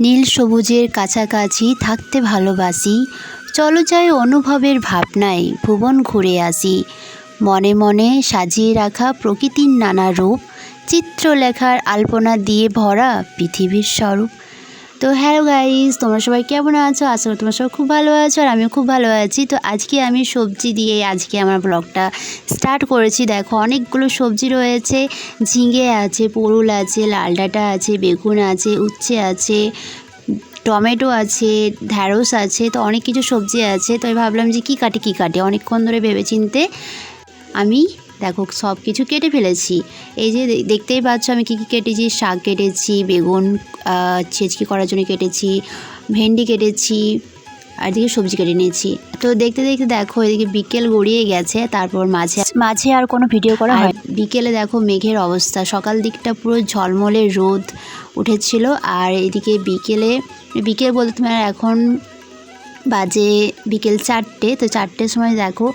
নীল সবুজের কাছাকাছি থাকতে ভালোবাসি। চলো যাই অনুভবের ভাবনায় ভুবন ঘুরে আসি। মনে মনে সাজিয়ে রাখা প্রকৃতির নানা রূপ, চিত্রলেখার আলপনা দিয়ে ভরা পৃথিবীর স্বরূপ। তো হ্যালো গাইস, তোমরা সবাই কেমন আছো? আশা করি তোমরা সবাই খুব ভালো আছো আর আমিও খুব ভালো আছি। তো আজকে আমি সবজি দিয়ে আজকে আমার ব্লগটা স্টার্ট করেছি। দেখো, অনেকগুলো সবজি রয়েছে। ঝিঙে আছে পরুল আছে, লাল ডাঁটা আছে, বেগুন আছে, উচ্ছে আছে, টমেটো আছে, ঢ্যাঁড়স আছে, তো অনেক কিছু সবজি আছে। তো আমি ভাবলাম যে কী কাটে কী কাটে? অনেকক্ষণ ধরে ভেবে চিনতে আমি দেখো সব কিছু কেটে ফেলেছি। এই যে দেখতেই পাচ্ছ আমি কী কী কেটেছি। শাক কেটেছি বেগুন ছেচকি করার জন্য কেটেছি ভেন্ডি কেটেছি আর এদিকে সবজি কেটে নিয়েছি। তো দেখতে দেখতে দেখো এদিকে বিকেল গড়িয়ে গেছে তারপর মাঝে মাঝে আর কোনো ভিডিও করা হয় বিকেলে দেখো মেঘের অবস্থা। সকাল দিকটা পুরো ঝলমলে রোদ উঠেছিল আর এদিকে বিকেলে বিকেল বলতে তোমার এখন বাজে বিকেল চারটে, তো চারটের সময় দেখো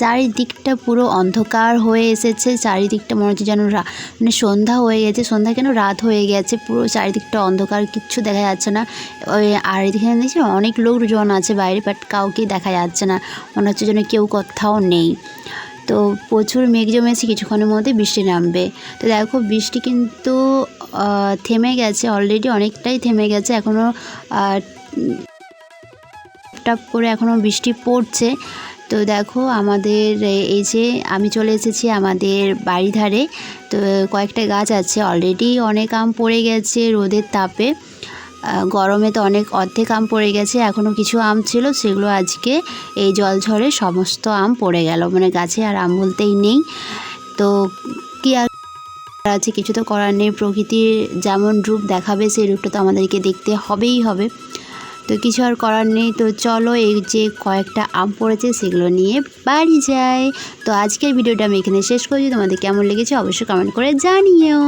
চারিদিকটা পুরো অন্ধকার হয়ে এসেছে, চারিদিকটা মনে হচ্ছে যেন মানে সন্ধ্যা হয়ে গেছে, সন্ধ্যা কেন রাত হয়ে গেছে, পুরো চারিদিকটা অন্ধকার, কিচ্ছু দেখা যাচ্ছে না। আর এদিকে দেখছি অনেক লোকজন আছে বাইরে বাট কাউকেই দেখা যাচ্ছে না, মনে হচ্ছে যেন কেউ কোথাও নেই। তো প্রচুর মেঘ জমেছে, কিছুক্ষণের মধ্যে বৃষ্টি নামবে। তো দেখো বৃষ্টি কিন্তু থেমে গেছে অলরেডি অনেকটাই থেমে গেছে এখনও টপ করে এখনও বৃষ্টি পড়ছে। তো দেখো আমাদের এই যে আমি চলে এসেছি আমাদের বাড়ি ধারে তো কয়েকটা গাছ আছে অলরেডি অনেক আম পড়ে গেছে রোদের তাপে। গরমে তো অনেক অর্ধেক আম পড়ে গেছে, এখনও কিছু আম ছিল, সেগুলো আজকে এই জল ঝড়ে সমস্ত আম পড়ে গেল মানে গাছে আর আম বলতেই নেই। তো কি আর আছে, কিছু তো করার নেই, প্রকৃতির যেমন রূপ দেখাবে, সেই রূপটা তো আমাদেরকে দেখতে হবেই হবে। তো কিছু আর করার নেই। তো চলো এই যে কয়েকটা আম পড়েছে সেগুলো নিয়ে বাড়ি যাই। তো আজকের ভিডিওটা আমি এখানে শেষ করছি। তোমাদের কেমন লেগেছে অবশ্যই কমেন্ট করে জানিও।